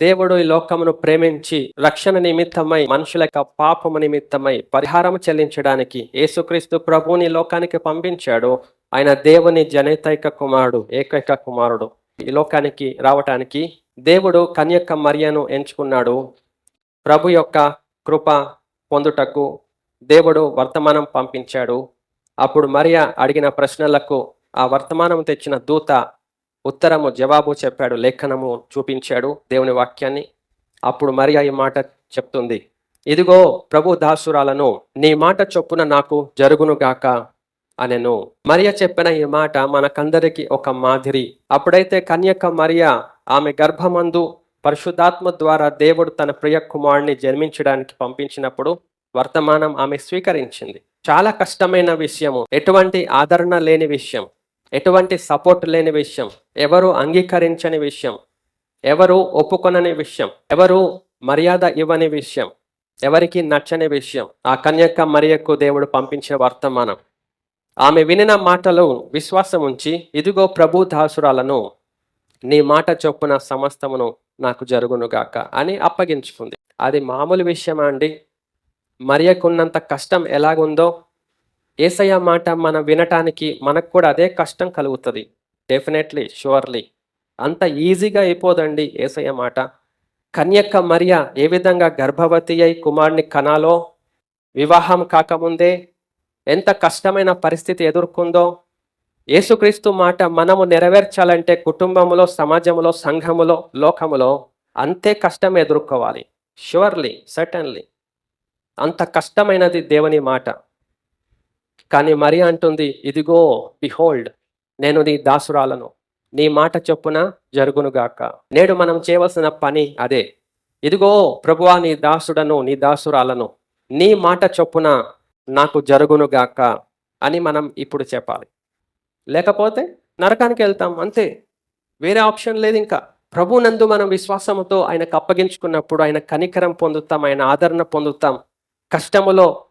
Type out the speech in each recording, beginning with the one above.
దేవుడు ఈ లోకమును ప్రేమించి రక్షణ నిమిత్తమై మనుషుల యొక్క పాపము నిమిత్తమై పరిహారం చెల్లించడానికి యేసుక్రీస్తు ప్రభువుని లోకానికి పంపించాడు. ఆయన దేవుని జనేతైక కుమారుడు ఏకైక కుమారుడు. ఈ లోకానికి రావటానికి దేవుడు కన్యక మరియను ఎంచుకున్నాడు. ప్రభు యొక్క కృప పొందుటకు దేవుడు వర్తమానం పంపించాడు. అప్పుడు మరియ అడిగిన ప్రశ్నలకు ఆ వర్తమానం తెచ్చిన దూత ఉత్తరము జవాబు చెప్పాడు లేఖనము చూపించాడు దేవుని వాక్యాన్ని. అప్పుడు మరియ ఈ మాట చెప్తుంది ఇదిగో ప్రభు దాసురాలను నీ మాట చొప్పున నాకు జరుగునుగాక అనెను. మరియ చెప్పిన ఈ మాట మనకందరికి ఒక మాదిరి. అప్పుడైతే కన్యక మరియ ఆమె గర్భమందు పరిశుద్ధాత్మ ద్వారా దేవుడు తన ప్రియ కుమారుని జన్మించడానికి పంపించినప్పుడు వర్తమానం ఆమె స్వీకరించింది. చాలా కష్టమైన విషయము ఎటువంటి ఆదరణ లేని విషయం. ఎటువంటి సపోర్ట్ లేని విషయం. ఎవరు అంగీకరించని విషయం. ఎవరు ఒప్పుకొనని విషయం. ఎవరు మర్యాద ఇవ్వని విషయం. ఎవరికి నచ్చని విషయం. ఆ కన్యక మరియకు దేవుడు పంపించే వర్తమానం. ఆమె వినిన మాటలు విశ్వాసం ఉంచి ఇదిగో ప్రభు దాసురాలను నీ మాట చొప్పున సమస్తమును నాకు జరుగునుగాక అని అప్పగించుకుంది. అది మామూలు విషయమా అండి? మరియకున్నంత కష్టం ఎలాగుందో ఏసయ్య మాట మనం వినటానికి మనకు కూడా అదే కష్టం కలుగుతుంది. డెఫినెట్లీ షూర్లీ అంత ఈజీగా అయిపోదండి ఏసయ్య మాట. కన్యక్క మరియ ఏ విధంగా గర్భవతి అయి కుమారుని కనాలో? వివాహం కాకముందే ఎంత కష్టమైన పరిస్థితి ఎదుర్కొందో? యేసుక్రీస్తు మాట మనము నెరవేర్చాలంటే కుటుంబంలో సమాజంలో సంఘములో లోకములో అంతే కష్టం ఎదుర్కోవాలి. షూర్లీ సర్టన్లీ అంత కష్టమైనది దేవుని మాట. కానీ మరి అంటుంది ఇదిగో బిహోల్డ్ నేను నీ దాసురాలను. నీ మాట చొప్పున జరుగునుగాక నేడు మనం చేయవలసిన పని అదే. ఇదిగో ప్రభువా నీ దాసుడను నీ దాసురాలను. నీ మాట చొప్పున నాకు జరుగునుగాక అని మనం ఇప్పుడు చెప్పాలి. లేకపోతే నరకానికి వెళ్తాం అంతే. వేరే ఆప్షన్ లేదు ఇంకా. ప్రభునందు మనం విశ్వాసముతో ఆయనకు అప్పగించుకున్నప్పుడు ఆయన కనికరం పొందుతాం ఆయన ఆదరణ పొందుతాం. కష్టములో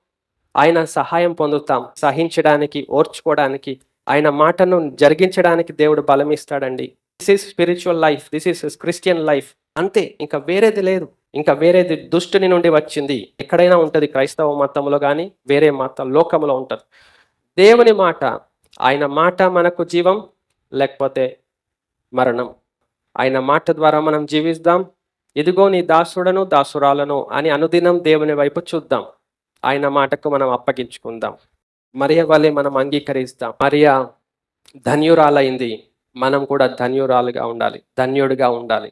ఆయన సహాయం పొందుతాం. సహించడానికి ఓర్చుకోవడానికి ఆయన మాటను జరిగించడానికి దేవుడు బలం ఇస్తాడండి this is spiritual life this is Christian life అంతే ఇంకా వేరేది లేదు. ఇంకా వేరేది దుష్టుని నుండి వచ్చింది. ఎక్కడైనా ఉంటుంది క్రైస్తవ మతంలో కానీ వేరే మత లోకంలో ఉంటుంది. దేవుని మాట ఆయన మాట మనకు జీవం లేకపోతే మరణం. ఆయన మాట ద్వారా మనం జీవిస్తాం ఇదిగో నీ దాసుడను దాసురాలను అని అనుదినం దేవుని వైపు చూద్దాం. ఆయన మాటకు మనం అప్పగించుకుందాం. మరియ వల్లే మనం అంగీకరిస్తాం. మరియ ధన్యురాలైంది. మనం కూడా ధన్యురాలుగా ఉండాలి. ధన్యుడిగా ఉండాలి.